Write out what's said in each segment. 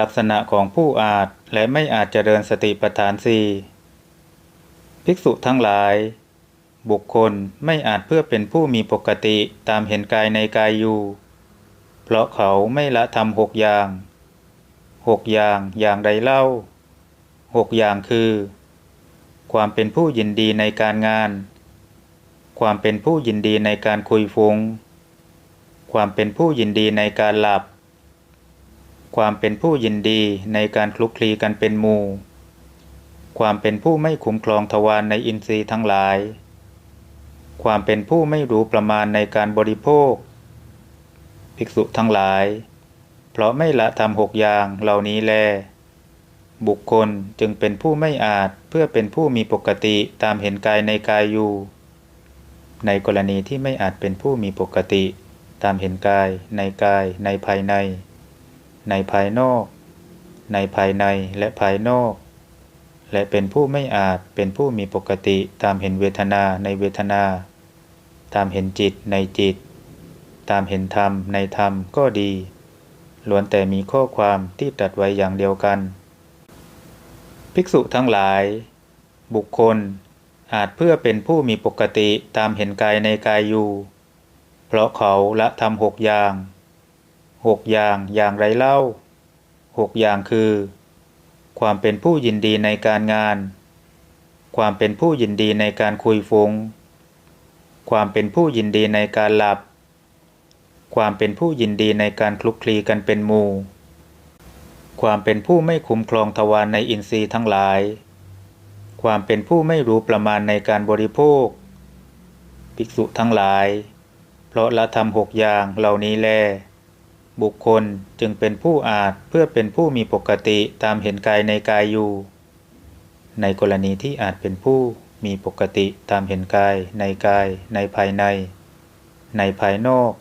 ลักษณะของผู้อาจและไม่อาจเจริญสติปัฏฐานสี่ภิกษุทั้งหลาย บุคคลไม่อาจเพื่อเป็นผู้มีปกติตามเห็นกายในกายอยู่ เพราะเขาไม่ละทำหกอย่างหกอย่างอย่างใดเล่าหกอย่างคือ ความเป็นผู้ยินดีในการงาน ความเป็นผู้ยินดีในการคุยฟุง้ง ความเป็นผู้ยินดีในการหลับ ความเป็นผู้ยินดีในการคลุกคลีกันเป็นหมู่ ความเป็นผู้ไม่คุ้มครองทวารในอินทรีย์ทั้งหลาย ความเป็นผู้ไม่รู้ประมาณในการบริโภค ภิกษุทั้งหลาย เพราะไม่ละทำหกอย่างเหล่านี้แล บุคคลจึงเป็นผู้ไม่อาจเพื่อเป็นผู้มีปกติตามเห็นกายในกายอยู่ ในกรณีที่ไม่อาจเป็นผู้มีปกติตามเห็นกายในกายในภายใน ในภายนอก ในภายในและภายนอก และเป็นผู้ไม่อาจเป็นผู้มีปกติตามเห็นเวทนาในเวทนา ตามเห็นจิตในจิต ตามเห็นธรรมในธรรมก็ดีล้วนแต่มีข้อความที่ตรัสไว้อย่างเดียวกัน ภิกษุทั้งหลาย บุคคลอาจเพื่อเป็นผู้มีปกติตามเห็นกายในกายอยู่ เพราะเขาละทำหกอย่าง หกอย่างอย่างไรเล่าหกอย่างคือ ความเป็นผู้ยินดีในการงาน ความเป็นผู้ยินดีในการคุยฟง้งความเป็นผู้ยินดีในการหลับ ความเป็นผู้ยินดีในการคลุกคลีกันเป็นหมู่ ความเป็นผู้ไม่คุ้มครองทวารในอินทรีย์ทั้งหลาย ความเป็นผู้ไม่รู้ประมาณในการบริโภค ภิกษุทั้งหลาย เพราะละทำหกอย่างเหล่านี้แล บุคคลจึงเป็นผู้อาจเพื่อเป็นผู้มีปกติตามเห็นกายในกายอยู่ ในกรณีที่อาจเป็นผู้มีปกติตามเห็นกายในกาย ในภายใน ในภายนอก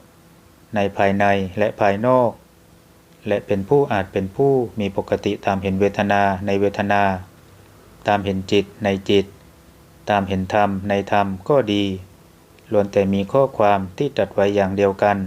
ในภายในและภายนอก และเป็นผู้อาจเป็นผู้มีปกติตามเห็นเวทนาในเวทนา ตามเห็นจิตในจิต ตามเห็นธรรมในธรรมก็ดีล้วนแต่มีข้อความที่ตรัสไว้อย่างเดียวกัน